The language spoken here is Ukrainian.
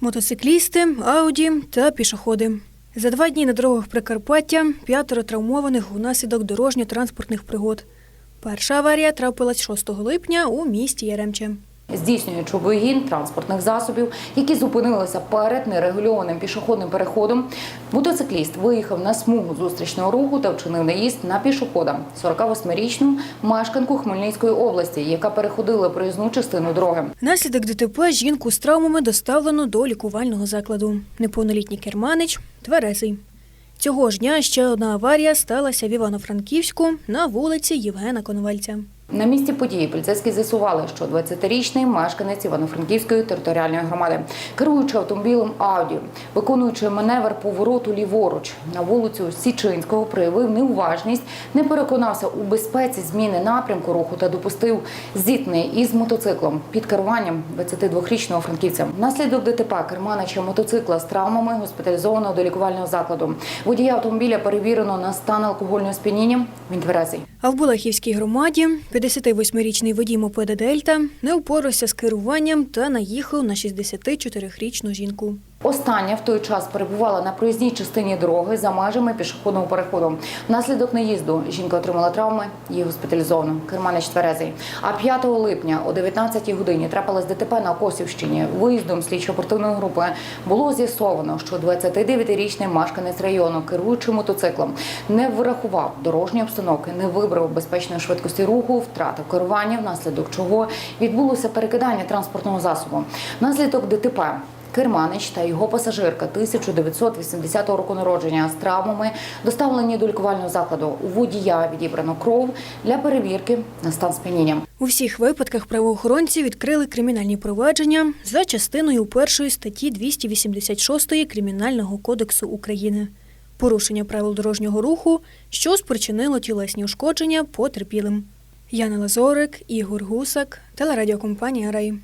Мотоциклісти, ауді та пішоходи. За два дні на дорогах Прикарпаття п'ятеро травмованих унаслідок дорожньо-транспортних пригод. Перша аварія трапилась 6 липня у місті Яремче. Здійснюючи вигін транспортних засобів, які зупинилися перед нерегульованим пішохідним переходом. Мотоцикліст виїхав на смугу зустрічного руху та вчинив наїзд на пішохода 48-річну мешканку Хмельницької області, яка переходила проїзну частину дороги. Внаслідок ДТП жінку з травмами доставлено до лікувального закладу. Неповнолітній керманич тверезий. Цього ж дня ще одна аварія сталася в Івано-Франківську на вулиці Євгена Коновальця. На місці події поліцейські з'ясували, що 20-річний мешканець Івано-Франківської територіальної громади, керуючи автомобілем Ауді, виконуючи маневр повороту ліворуч на вулицю Січинського, проявив неуважність, не переконався у безпеці зміни напрямку руху та допустив зіткнення із мотоциклом під керуванням 22-річного франківця. Внаслідок ДТП керманича мотоцикла з травмами госпіталізовано до лікувального закладу. Водія автомобіля перевірено на стан алкогольного сп'яніння. Він тверезий. А в Булахівській громаді 58-річний водій мопеда Дельта не впорався з керуванням та наїхав на 64-річну жінку. Остання в той час перебувала на проїзній частині дороги за межами пішохідного переходу. Внаслідок наїзду жінка отримала травми, її госпіталізовано. Керманич тверезий. А 5 липня о 19 годині трапилось ДТП на Косівщині. Виїздом слідчо-оперативної групи було з'ясовано, що 29-річний мешканець району, керуючи мотоциклом, не врахував дорожньої обстановки, не вибрав безпечної швидкості руху, втратив керування, внаслідок чого відбулося перекидання транспортного засобу. Внаслідок ДТП Керманич та його пасажирка 1980 року народження з травмами доставлені до лікувального закладу. У водія відібрано кров для перевірки на стан сп'яніння. У всіх випадках правоохоронці відкрили кримінальні провадження за частиною першої статті 286 Кримінального кодексу України. Порушення правил дорожнього руху, що спричинило тілесні ушкодження потерпілим. Яна Лазорик, Ігор Гусак, телерадіокомпанія Рай.